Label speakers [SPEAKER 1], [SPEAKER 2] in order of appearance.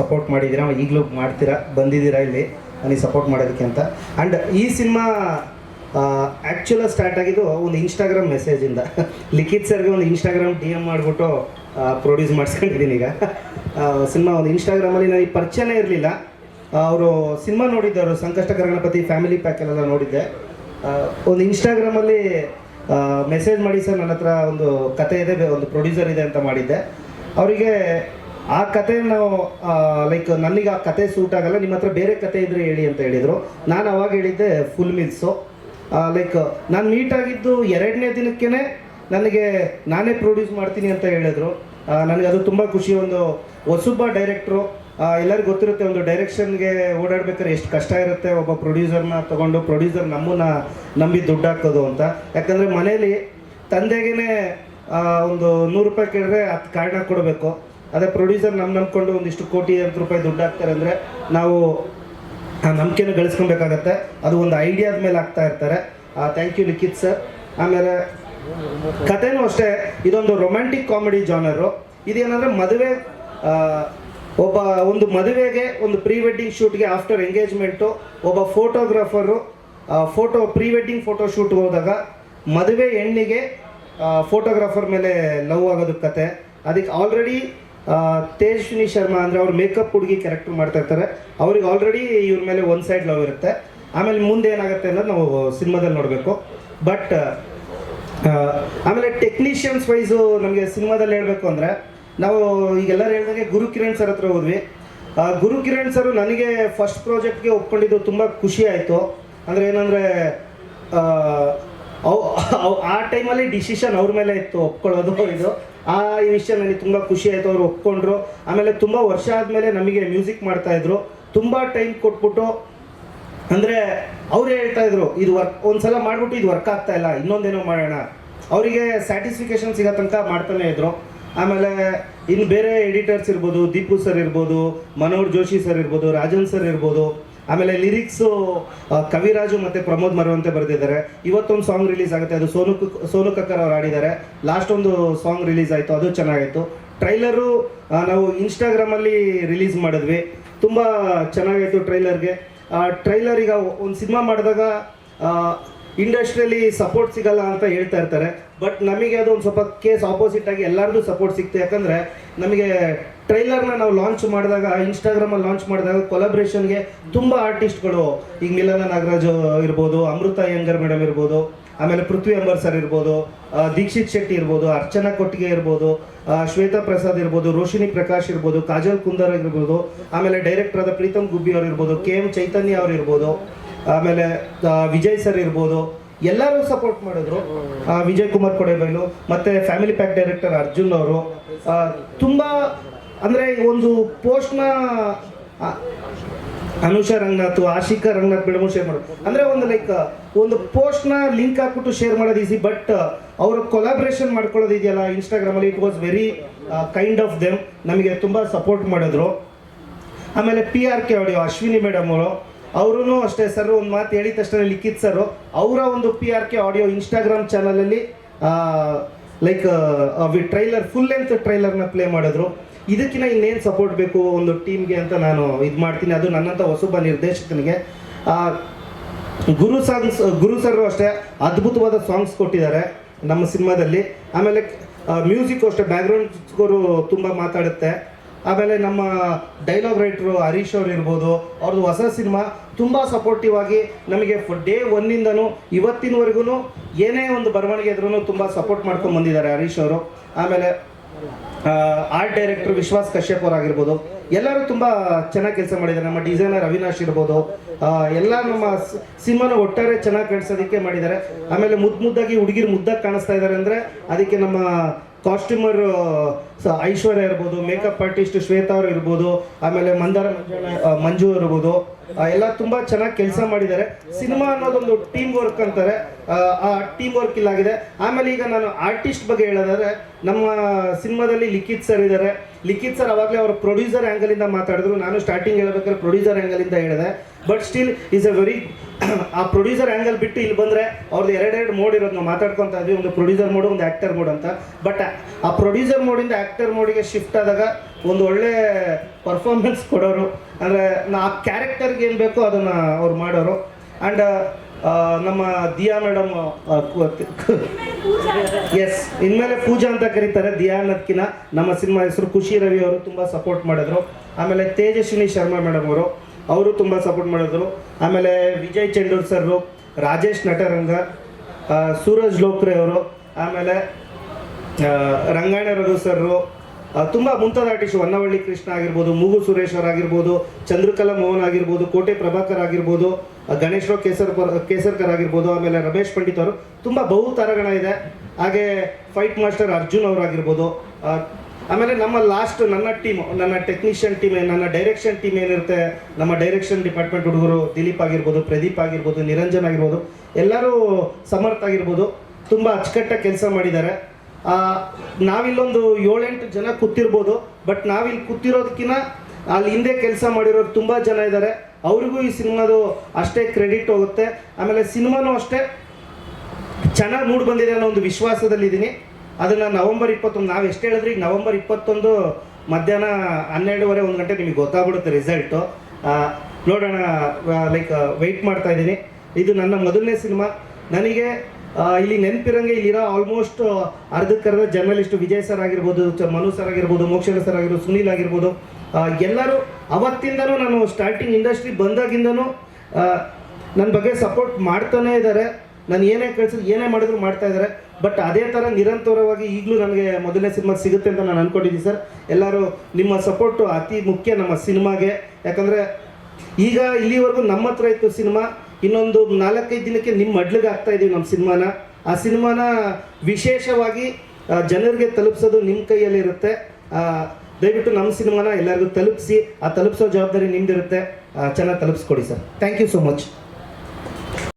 [SPEAKER 1] Support ಮಾಡಿದ್ದೀರಾ, ಈಗಲೂ ಮಾಡ್ತೀರಾ, ಬಂದಿದ್ದೀರಾ ಇಲ್ಲಿ? ನನಗೆ ಸಪೋರ್ಟ್ ಮಾಡೋದಕ್ಕೆ ಅಂತ. ಆ್ಯಂಡ್ ಈ ಸಿನಿಮಾ ಆ್ಯಕ್ಚುಲಾಗಿ ಸ್ಟಾರ್ಟ್ ಆಗಿದ್ದು ಒಂದು ಇನ್ಸ್ಟಾಗ್ರಾಮ್ ಮೆಸೇಜಿಂದ ಲಿಖಿತ್ ಸರ್ಗೆ ಒಂದು ಇನ್ಸ್ಟಾಗ್ರಾಮ್ ಡಿ ಎಂ ಮಾಡಿಬಿಟ್ಟು ಪ್ರೊಡ್ಯೂಸ್ ಮಾಡಿಸ್ಕೊಂಡಿದ್ದೀನಿ ಈಗ. ಸಿನಿಮಾ ಒಂದು ಇನ್ಸ್ಟಾಗ್ರಾಮಲ್ಲಿ ನನಗೆ ಪರಿಚಯನೇ ಇರಲಿಲ್ಲ. ಅವರು ಸಿನಿಮಾ ನೋಡಿದ್ದವರು, ಸಂಕಷ್ಟ ಗಣಪತಿ ಫ್ಯಾಮಿಲಿ ಪ್ಯಾಕಲ್ಲೆಲ್ಲ ನೋಡಿದ್ದೆ. ಒಂದು ಇನ್ಸ್ಟಾಗ್ರಾಮಲ್ಲಿ ಮೆಸೇಜ್ ಮಾಡಿ ಸರ್, ನನ್ನ ಹತ್ರ ಒಂದು ಕತೆ ಇದೆ, ಒಂದು ಪ್ರೊಡ್ಯೂಸರ್ ಇದೆ ಅಂತ ಮಾಡಿದ್ದೆ. ಅವರಿಗೆ ಆ ಕತೆ ನಾವು ಲೈಕ್ ನನಗೆ ಆ ಕತೆ ಸೂಟ್ ಆಗಲ್ಲ, ನಿಮ್ಮ ಹತ್ರ ಬೇರೆ ಕತೆ ಇದ್ರೆ ಹೇಳಿ ಅಂತ ಹೇಳಿದರು. ನಾನು ಅವಾಗ ಹೇಳಿದ್ದೆ ಫುಲ್ ಮಿಲ್ಸು ಲೈಕ್ ನಾನು ಮೀಟ್ ಆಗಿದ್ದು ಎರಡನೇ ದಿನಕ್ಕೇ ನನಗೆ ನಾನೇ ಪ್ರೊಡ್ಯೂಸ್ ಮಾಡ್ತೀನಿ ಅಂತ ಹೇಳಿದ್ರು. ನನಗೆ ಅದು ತುಂಬ ಖುಷಿ. ಒಂದು ಹೊಸಬ್ಬ ಡೈರೆಕ್ಟ್ರು ಎಲ್ಲರಿಗೂ ಗೊತ್ತಿರುತ್ತೆ ಒಂದು ಡೈರೆಕ್ಷನ್ಗೆ ಓಡಾಡ್ಬೇಕಾದ್ರೆ ಎಷ್ಟು ಕಷ್ಟ ಇರುತ್ತೆ ಒಬ್ಬ ಪ್ರೊಡ್ಯೂಸರ್ನ ತಗೊಂಡು ಪ್ರೊಡ್ಯೂಸರ್ ನಮ್ಮನ್ನ ನಂಬಿ ದುಡ್ಡು ಹಾಕೋದು ಅಂತ. ಯಾಕಂದರೆ ಮನೇಲಿ ತಂದೆಗೇ ಒಂದು ನೂರು ರೂಪಾಯಿ ಕೇಳಿದ್ರೆ ಹತ್ತು ಕಾರಣ ಕೊಡಬೇಕು. ಅದೇ ಪ್ರೊಡ್ಯೂಸರ್ ನಮ್ಮ ನಂಬ್ಕೊಂಡು ಒಂದಿಷ್ಟು ಕೋಟಿ ಅಂತ ರೂಪಾಯಿ ದುಡ್ಡು ಹಾಕ್ತಾರೆ ಅಂದರೆ ನಾವು ಆ ನಂಬಿಕೆನ ಗಳಿಸ್ಕೊಬೇಕಾಗತ್ತೆ. ಅದು ಒಂದು ಐಡಿಯಾದ ಮೇಲೆ ಆಗ್ತಾ ಇರ್ತಾರೆ. ಥ್ಯಾಂಕ್ ಯು ಲಿಖಿತ್ ಸರ್ ಆಮೇಲೆ ಕಥೆನೂ ಅಷ್ಟೇ, ಇದೊಂದು ರೊಮ್ಯಾಂಟಿಕ್ ಕಾಮಿಡಿ ಜಾನರು ಇದೇನಂದರೆ ಮದುವೆ ಒಬ್ಬ ಒಂದು ಮದುವೆಗೆ ಒಂದು ಪ್ರೀ ವೆಡ್ಡಿಂಗ್ ಶೂಟ್ಗೆ ಆಫ್ಟರ್ ಎಂಗೇಜ್ಮೆಂಟು ಒಬ್ಬ photographer photo pre wedding photo ಶೂಟ್ಗೆ ಹೋದಾಗ ಮದುವೆ ಹೆಣ್ಣಿಗೆ ಫೋಟೋಗ್ರಾಫರ್ ಮೇಲೆ ಲವ್ ಆಗೋದು ಕತೆ. ಅದಕ್ಕೆ ಆಲ್ರೆಡಿ ತೇಜಸ್ವಿನಿ ಶರ್ಮಾ ಅಂದರೆ ಅವ್ರು ಮೇಕಪ್ ಹುಡುಗಿ ಕ್ಯಾರೆಕ್ಟರ್ ಮಾಡ್ತಾ ಇರ್ತಾರೆ. ಅವ್ರಿಗೆ ಆಲ್ರೆಡಿ ಇವ್ರ ಮೇಲೆ ಒಂದು ಸೈಡ್ ಲವ್ ಇರುತ್ತೆ. ಆಮೇಲೆ ಮುಂದೆ ಏನಾಗುತ್ತೆ ಅನ್ನೋದು ನಾವು ಸಿನಿಮಾದಲ್ಲಿ ನೋಡಬೇಕು. ಬಟ್ ಆಮೇಲೆ ಟೆಕ್ನಿಷಿಯನ್ಸ್ ವೈಸು ನಮಗೆ ಸಿನಿಮಾದಲ್ಲಿ ಹೇಳಬೇಕು ಅಂದರೆ, ನಾವು ಈಗೆಲ್ಲರೂ ಹೇಳಿದಂಗೆ ಗುರು ಕಿರಣ್ ಸರ್ ಹತ್ರ ಹೋದ್ವಿ. ಗುರು ಕಿರಣ್ ಸರ್ ನನಗೆ ಫಸ್ಟ್ ಪ್ರಾಜೆಕ್ಟ್ಗೆ ಒಪ್ಕೊಂಡಿದ್ದು ತುಂಬ ಖುಷಿ ಆಯಿತು. ಅಂದರೆ ಏನಂದರೆ ಅವ್ ಅವು ಆ ಟೈಮಲ್ಲಿ ಡಿಸಿಷನ್ ಅವ್ರ ಮೇಲೆ ಇತ್ತು, ಒಪ್ಕೊಳ್ಳೋದು, ಇದು. ಆ, ಈ ವಿಷಯ ನನಗೆ ತುಂಬ ಖುಷಿ ಆಯಿತು, ಅವ್ರು ಒಪ್ಕೊಂಡ್ರು. ಆಮೇಲೆ ತುಂಬ ವರ್ಷ ಆದಮೇಲೆ ನಮಗೆ ಮ್ಯೂಸಿಕ್ ಮಾಡ್ತಾಯಿದ್ರು ತುಂಬ ಟೈಮ್ ಕೊಟ್ಬಿಟ್ಟು, ಅಂದರೆ ಅವ್ರು ಹೇಳ್ತಾ ಇದ್ರು, ಇದು ವರ್ಕ್ ಒಂದ್ಸಲ ಮಾಡಿಬಿಟ್ಟು ಇದು ವರ್ಕ್ ಆಗ್ತಾ ಇಲ್ಲ, ಇನ್ನೊಂದೇನೋ ಮಾಡೋಣ. ಅವರಿಗೆ ಸ್ಯಾಟಿಸ್ಫಿಕೇಶನ್ ಸಿಗೋ ತನಕ ಮಾಡ್ತಾನೆ ಇದ್ರು. ಆಮೇಲೆ ಇನ್ನು ಬೇರೆ ಎಡಿಟರ್ಸ್ ಇರ್ಬೋದು, ದೀಪು ಸರ್ ಇರ್ಬೋದು, ಮನೋಹರ್ ಜೋಶಿ ಸರ್ ಇರ್ಬೋದು, ರಾಜನ್ ಸರ್ ಇರ್ಬೋದು ಆಮೇಲೆ ಲಿರಿಕ್ಸು ಕವಿರಾಜು ಮತ್ತು ಪ್ರಮೋದ್ ಮರವಂತೆ ಬರೆದಿದ್ದಾರೆ. ಇವತ್ತೊಂದು ಸಾಂಗ್ ರಿಲೀಸ್ ಆಗುತ್ತೆ. ಅದು ಸೋನು ಸೋನು ಕಕ್ಕರ್ ಅವ್ರು ಆಡಿದ್ದಾರೆ ಲಾಸ್ಟ್ ಒಂದು ಸಾಂಗ್ ರಿಲೀಸ್ ಆಯಿತು. ಅದು ಚೆನ್ನಾಗಿತ್ತು ಟ್ರೈಲರು ನಾವು ಇನ್ಸ್ಟಾಗ್ರಾಮಲ್ಲಿ ರಿಲೀಸ್ ಮಾಡಿದ್ವಿ. ತುಂಬ ಚೆನ್ನಾಗಾಯಿತು ಟ್ರೈಲರ್ಗೆ ಟ್ರೈಲರ್ ಈಗ ಒಂದು ಸಿನಿಮಾ ಮಾಡಿದಾಗ ಇಂಡಸ್ಟ್ರಿಯಲ್ಲಿ ಸಪೋರ್ಟ್ ಸಿಗಲ್ಲ ಅಂತ ಹೇಳ್ತಾ ಇರ್ತಾರೆ. ಬಟ್ ನಮಗೆ ಅದು ಒಂದು ಸ್ವಲ್ಪ ಕೇಸ್ ಆಪೋಸಿಟ್ ಆಗಿ ಎಲ್ಲರಿಗೂ ಸಪೋರ್ಟ್ ಸಿಕ್ತು. ಯಾಕಂದರೆ ನಮಗೆ ಟ್ರೈಲರ್ನ ನಾವು ಲಾಂಚ್ ಮಾಡಿದಾಗ ಇನ್ಸ್ಟಾಗ್ರಾಮಲ್ಲಿ ಲಾಂಚ್ ಮಾಡಿದಾಗ ಕೊಲಾಬ್ರೇಷನ್ಗೆ ತುಂಬ ಆರ್ಟಿಸ್ಟ್ಗಳು ಈಗ ಮಿಲನ ನಾಗರಾಜ್ ಇರ್ಬೋದು, ಅಮೃತ ಯಂಗರ್ ಮೇಡಮ್ ಇರ್ಬೋದು, ಆಮೇಲೆ ಪೃಥ್ವಿ ಅಂಬರ್ ಸರ್ ಇರ್ಬೋದು ದೀಕ್ಷಿತ್ ಶೆಟ್ಟಿ ಇರ್ಬೋದು, ಅರ್ಚನಾ ಕೊಟ್ಟಿಗೆ ಇರ್ಬೋದು ಶ್ವೇತಾ ಪ್ರಸಾದ್ ಇರ್ಬೋದು ರೋಶಿನಿ ಪ್ರಕಾಶ್ ಇರ್ಬೋದು, ಕಾಜಲ್ ಕುಂದರ್ ಇರ್ಬೋದು, ಆಮೇಲೆ ಡೈರೆಕ್ಟರ್ ಆದ ಪ್ರೀತಮ್ ಗುಬ್ಬಿ ಅವ್ರು ಇರ್ಬೋದು, ಕೆ ಎಂ ಚೈತನ್ಯ ಅವ್ರು ಇರ್ಬೋದು. ಆಮೇಲೆ ವಿಜಯ್ ಸರ್ ಇರ್ಬೋದು, ಎಲ್ಲರೂ ಸಪೋರ್ಟ್ ಮಾಡಿದ್ರು. ವಿಜಯ್ ಕುಮಾರ್ ಕೊಡೆಬೈಲು, ಮತ್ತೆ ಫ್ಯಾಮಿಲಿ ಪ್ಯಾಕ್ ಡೈರೆಕ್ಟರ್ ಅರ್ಜುನ್ ಅವರು. ತುಂಬಾ, ಅಂದ್ರೆ ಒಂದು ಪೋಸ್ಟ್ನ ಅನುಷಾ ರಂಗನಾಥ್, ಆಶಿಕಾ ರಂಗನಾಥ್ ಬಿಡಮು ಶೇರ್ ಮಾಡೋದು. ಅಂದ್ರೆ ಒಂದು ಲೈಕ್ ಒಂದು ಪೋಸ್ಟ್ನ ಲಿಂಕ್ ಹಾಕ್ಬಿಟ್ಟು ಶೇರ್ ಮಾಡೋದು ಈಸಿ ಬಟ್ ಅವರು ಕೊಲಾಬ್ರೇಷನ್ ಮಾಡ್ಕೊಳ್ಳೋದು ಇದೆಯಲ್ಲ ಇನ್ಸ್ಟಾಗ್ರಾಮಲ್ಲಿ it was very kind of them ನಮಗೆ ತುಂಬ ಸಪೋರ್ಟ್ ಮಾಡಿದ್ರು. ಆಮೇಲೆ P R K audio Ashwini madam ಅವರು. ಅವರು ಅಷ್ಟೇ ಸರ್ ಒಂದು ಮಾತು ಹೇಳಿದ ತಕ್ಷಣ ಲಿಖಿತ್ ಸರ್ ಅವರ ಒಂದು P R K audio Instagram ಚಾನಲಲ್ಲಿ ಲೈಕ್ ಟ್ರೈಲರ್ ಫುಲ್ ಲೆಂತ್ ಟ್ರೈಲರ್ನ ಪ್ಲೇ ಮಾಡಿದ್ರು. ಇದಕ್ಕಿಂತ ಇನ್ನೇನು ಸಪೋರ್ಟ್ ಬೇಕು ಒಂದು ಟೀಮ್ಗೆ ಅಂತ ನಾನು ಇದು ಮಾಡ್ತೀನಿ. ಅದು ನನ್ನಂಥ ಹೊಸಬ ನಿರ್ದೇಶಕನಿಗೆ. ಗುರು ಸಾಂಗ್ಸ್ ಗುರು ಸರ್ ಅಷ್ಟೇ ಅದ್ಭುತವಾದ ಸಾಂಗ್ಸ್ ಕೊಟ್ಟಿದ್ದಾರೆ ನಮ್ಮ ಸಿನಿಮಾದಲ್ಲಿ. ಆಮೇಲೆ ಮ್ಯೂಸಿಕ್ ಅಷ್ಟೇ ಬ್ಯಾಕ್ಗ್ರೌಂಡ್ ಸ್ಕೋರು ತುಂಬ ಮಾತಾಡುತ್ತೆ. ಆಮೇಲೆ ನಮ್ಮ ಡೈಲಾಗ್ ರೈಟ್ರು ಹರೀಶ್ ಅವ್ರು ಇರ್ಬೋದು ಅವ್ರದ್ದು ಹೊಸ ಸಿನಿಮಾ ತುಂಬ ಸಪೋರ್ಟಿವ್ ಆಗಿ ನಮಗೆ ಡೇ ಒನ್ನಿಂದನೂ ಇವತ್ತಿನವರೆಗೂ ಏನೇ ಒಂದು ಬರವಣಿಗೆ ಇದ್ರೂ ತುಂಬ ಸಪೋರ್ಟ್ ಮಾಡ್ಕೊಂಡು ಬಂದಿದ್ದಾರೆ ಹರೀಶ್ ಅವರು. ಆಮೇಲೆ ಆರ್ಟ್ ಡೈರೆಕ್ಟರ್ ವಿಶ್ವಾಸ್ ಕಶ್ಯಪ್ ಅವ್ರು ಆಗಿರ್ಬೋದು, ಎಲ್ಲರೂ ತುಂಬ ಚೆನ್ನಾಗಿ ಕೆಲಸ ಮಾಡಿದ್ದಾರೆ. ನಮ್ಮ ಡಿಸೈನರ್ ಅವಿನಾಶ್ ಇರ್ಬೋದು ಎಲ್ಲ ನಮ್ಮ ಸಿನಿಮಾನ ಒಟ್ಟಾರೆ ಚೆನ್ನಾಗಿ ಕಾಣಿಸೋದಕ್ಕೆ ಮಾಡಿದ್ದಾರೆ. ಆಮೇಲೆ ಮುದ್ದು ಮುದ್ದಾಗಿ ಹುಡುಗಿರು ಮುದ್ದಾಗಿ ಕಾಣಿಸ್ತಾ ಇದ್ದಾರೆ ಅಂದರೆ, ಅದಕ್ಕೆ ನಮ್ಮ ಕಾಸ್ಟ್ಯೂಮರ್ ಐಶ್ವರ್ಯ ಇರ್ಬೋದು ಮೇಕಪ್ ಆರ್ಟಿಸ್ಟ್ ಶ್ವೇತಾ ಅವ್ರು ಇರ್ಬೋದು, ಆಮೇಲೆ ಮಂದಾರ ಮಂಜು ಇರ್ಬೋದು ಎಲ್ಲ ತುಂಬ ಚೆನ್ನಾಗಿ ಕೆಲಸ ಮಾಡಿದ್ದಾರೆ. ಸಿನಿಮಾ ಅನ್ನೋದೊಂದು ಟೀಮ್ ವರ್ಕ್ ಅಂತಾರೆ. ಆ ಟೀಮ್ ವರ್ಕ್ ಇಲ್ಲಾಗಿದೆ ಆಮೇಲೆ ಈಗ ನಾನು ಆರ್ಟಿಸ್ಟ್ ಬಗ್ಗೆ ಹೇಳೋದಾದ್ರೆ, ನಮ್ಮ ಸಿನಿಮಾದಲ್ಲಿ ಲಿಖಿತ್ ಸರ್ ಇದ್ದಾರೆ. ಲಿಖಿತ್ ಸರ್ ಅವಾಗಲೇ ಅವರು ಪ್ರೊಡ್ಯೂಸರ್ ಆ್ಯಂಗಲಿಂದ ಮಾತಾಡಿದ್ರು. ನಾನು ಸ್ಟಾರ್ಟಿಂಗ್ ಹೇಳ್ಬೇಕಾದ್ರೆ ಪ್ರೊಡ್ಯೂಸರ್ ಆ್ಯಂಗಲಿಂದ ಹೇಳಿದೆ. But still is a very ಆ ಪ್ರೊಡ್ಯೂಸರ್ ಆ್ಯಂಗಲ್ ಬಿಟ್ಟು ಇಲ್ಲಿ ಬಂದರೆ ಅವ್ರದ್ದು ಎರಡೆರಡು ಮೋಡ್ ಇರೋದು. ನಾವು ಮಾತಾಡ್ಕೊತ ಇದ್ವಿ, ಒಂದು ಪ್ರೊಡ್ಯೂಸರ್ ಮೋಡ್ ಒಂದು ಆ್ಯಕ್ಟರ್ ಮೋಡ್ ಅಂತ. ಬಟ್ ಆ ಪ್ರೊಡ್ಯೂಸರ್ ಮೋಡಿಂದ ಆ್ಯಕ್ಟರ್ ಮೋಡಿಗೆ ಶಿಫ್ಟ್ ಆದಾಗ ಒಂದು ಒಳ್ಳೆ ಪರ್ಫಾರ್ಮೆನ್ಸ್ ಕೊಡೋರು. ಅಂದರೆ, ನಾ ಆ ಕ್ಯಾರೆಕ್ಟರ್ಗೆ ಏನು ಬೇಕೋ ಅದನ್ನು ಅವ್ರು ಮಾಡೋರು. ಆ್ಯಂಡ್ ನಮ್ಮ ದಿಯಾ ಮೇಡಮ್ ಎಸ್ ಇನ್ಮೇಲೆ ಪೂಜಾ ಅಂತ ಕರೀತಾರೆ, ದಿಯಾ ಅನ್ನೋದಕ್ಕಿಂತ ನಮ್ಮ ಸಿನಿಮಾ ಹೆಸರು ಖುಷಿ ರವಿ ಅವರು ತುಂಬ ಸಪೋರ್ಟ್ ಮಾಡಿದ್ರು. ಆಮೇಲೆ ತೇಜಸ್ವಿನಿ ಶರ್ಮಾ ಮೇಡಮ್ ಅವರು. ಅವರು ತುಂಬ ಸಪೋರ್ಟ್ ಮಾಡಿದ್ರು. ಆಮೇಲೆ ವಿಜಯ್ ಚಂಡೂರ್ ಸರ್ರು ರಾಜೇಶ್ ನಟರಂಗ ಸೂರಜ್ ಲೋಕ್ರೆ ಅವರು ಆಮೇಲೆ ರಂಗಾಯಣ ರಘು ಸರ್ರು ತುಂಬ ಮುಂತಾದ ಆರ್ಟಿಸ್ಟ್ ಹೊನ್ನವಳ್ಳಿ ಕೃಷ್ಣ ಆಗಿರ್ಬೋದು ಮೂಗು ಸುರೇಶ್ ಅವ್ರು ಆಗಿರ್ಬೋದು ಚಂದ್ರಕಲಾ ಮೋಹನ್ ಆಗಿರ್ಬೋದು ಕೋಟೆ ಪ್ರಭಾಕರ್ ಆಗಿರ್ಬೋದು ಆ, ಗಣೇಶ್ ರಾವ್ ಕೇಸರ್ ಕೇಸರ್ಕರ್ ಆಗಿರ್ಬೋದು ಆಮೇಲೆ ರಮೇಶ್ ಪಂಡಿತ್ ಅವರು. ತುಂಬ ಬಹು ತಾರಗಣ ಇದೆ. ಹಾಗೆ ಫೈಟ್ ಮಾಸ್ಟರ್ ಅರ್ಜುನ್ ಅವರು ಆಗಿರ್ಬೋದು ಆ, ಆಮೇಲೆ ನಮ್ಮ ಲಾಸ್ಟ್ ನನ್ನ ಟೀಮ್ ನನ್ನ ಟೆಕ್ನಿಷಿಯನ್ ಟೀಮ್ ನನ್ನ ಡೈರೆಕ್ಷನ್ ಟೀಮ್ ಏನಿರುತ್ತೆ, ನಮ್ಮ ಡೈರೆಕ್ಷನ್ ಡಿಪಾರ್ಟ್ಮೆಂಟ್ ಹುಡುಗರು ದಿಲೀಪ್ ಆಗಿರ್ಬೋದು, ಪ್ರದೀಪ್ ಆಗಿರ್ಬೋದು, ನಿರಂಜನ್ ಆಗಿರ್ಬೋದು, ಎಲ್ಲರೂ ಸಮರ್ಥ ಆಗಿರ್ಬೋದು, ತುಂಬ ಅಚ್ಚುಕಟ್ಟಾಗಿ ಕೆಲಸ ಮಾಡಿದ್ದಾರೆ. ನಾವಿಲ್ಲೊಂದು ಏಳೆಂಟು ಜನ ಕೂತಿರ್ಬೋದು ಬಟ್ ನಾವಿಲ್ಲಿ ಕೂತಿರೋದಕ್ಕಿಂತ ಅಲ್ಲಿ ಹಿಂದೆ ಕೆಲಸ ಮಾಡಿರೋರು ತುಂಬ ಜನ ಇದ್ದಾರೆ. ಅವ್ರಿಗೂ ಈ ಸಿನಿಮಾದು ಅಷ್ಟೇ ಕ್ರೆಡಿಟ್ ಹೋಗುತ್ತೆ. ಆಮೇಲೆ ಸಿನಿಮಾನೂ ಅಷ್ಟೇ, ಚೆನ್ನಾಗಿ ಮೂಡ್ ಬಂದಿದೆ ಅನ್ನೋ ಒಂದು ವಿಶ್ವಾಸದಲ್ಲಿದ್ದೀನಿ. ಅದನ್ನು ನವಂಬರ್ ಇಪ್ಪತ್ತೊಂದು, ನಾವು ಎಷ್ಟು ಹೇಳಿದ್ರೆ? ಈಗ ನವಂಬರ್ ಇಪ್ಪತ್ತೊಂದು ಮಧ್ಯಾಹ್ನ ಹನ್ನೆರಡುವರೆ, ಒಂದು ಗಂಟೆ ನಿಮಗೆ ಗೊತ್ತಾಗ್ಬಿಡುತ್ತೆ ರಿಸಲ್ಟು ನೋಡೋಣ ಲೈಕ್ ವೆಯ್ಟ್ ಮಾಡ್ತಾ ಇದ್ದೀನಿ. ಇದು ನನ್ನ ಮೊದಲನೇ ಸಿನಿಮಾ. ನನಗೆ ಇಲ್ಲಿ ನೆನಪಿರಂಗೆ ಇಲ್ಲಿರೋ ಆಲ್ಮೋಸ್ಟ್ ಅರ್ಧಕ್ಕರ್ಧ ಜರ್ನಲಿಸ್ಟ್ ವಿಜಯ್ ಸರ್ ಆಗಿರ್ಬೋದು ಮನು ಸರ್ ಆಗಿರ್ಬೋದು ಮೋಕ್ಷರ ಸರ್ ಆಗಿರ್ಬೋದು, ಸುನೀಲ್ ಆಗಿರ್ಬೋದು ಎಲ್ಲರೂ ಅವತ್ತಿಂದನೂ ನಾನು ಸ್ಟಾರ್ಟಿಂಗ್ ಇಂಡಸ್ಟ್ರಿ ಬಂದಾಗಿಂದನೂ ನನ್ನ ಬಗ್ಗೆ ಸಪೋರ್ಟ್ ಮಾಡ್ತಾನೇ ಇದ್ದಾರೆ ನಾನು ಏನೇ ಕಳ್ಸಿದ್ರು ಏನೇ ಮಾಡಿದ್ರು ಮಾಡ್ತಾ ಇದ್ದಾರೆ ಬಟ್ ಅದೇ ಥರ ನಿರಂತರವಾಗಿ ಈಗಲೂ ನನಗೆ ಮೊದಲನೇ ಸಿನಿಮಾ ಸಿಗುತ್ತೆ ಅಂತ ನಾನು ಅನ್ಕೊಂಡಿದ್ದೀನಿ ಸರ್. ಎಲ್ಲರೂ ನಿಮ್ಮ ಸಪೋರ್ಟು ಅತಿ ಮುಖ್ಯ ನಮ್ಮ ಸಿನಿಮಾಗೆ. ಯಾಕಂದರೆ ಈಗ ಇಲ್ಲಿವರೆಗೂ ನಮ್ಮ ಹತ್ರ ಇತ್ತು ಸಿನಿಮಾ. ಇನ್ನೊಂದು ನಾಲ್ಕೈದು ದಿನಕ್ಕೆ ನಿಮ್ಮ ಮಡ್ಲಿಗೆ ಆಗ್ತಾ ಇದೀವಿ ನಮ್ಮ ಸಿನಿಮಾನ. ಆ ಸಿನಿಮಾನ ವಿಶೇಷವಾಗಿ ಜನರಿಗೆ ತಲುಪಿಸೋದು ನಿಮ್ಮ ಕೈಯಲ್ಲಿರುತ್ತೆ ಇರುತ್ತೆ. ದಯವಿಟ್ಟು ನಮ್ಮ ಸಿನಿಮಾನ ಎಲ್ಲರಿಗೂ ತಲುಪಿಸಿ, ಆ ತಲುಪಿಸೋ ಜವಾಬ್ದಾರಿ ನಿಮ್ದಿರುತ್ತೆ. ಚೆನ್ನಾಗಿ ತಲುಪಿಸ್ಕೊಡಿ sir. Thank you so much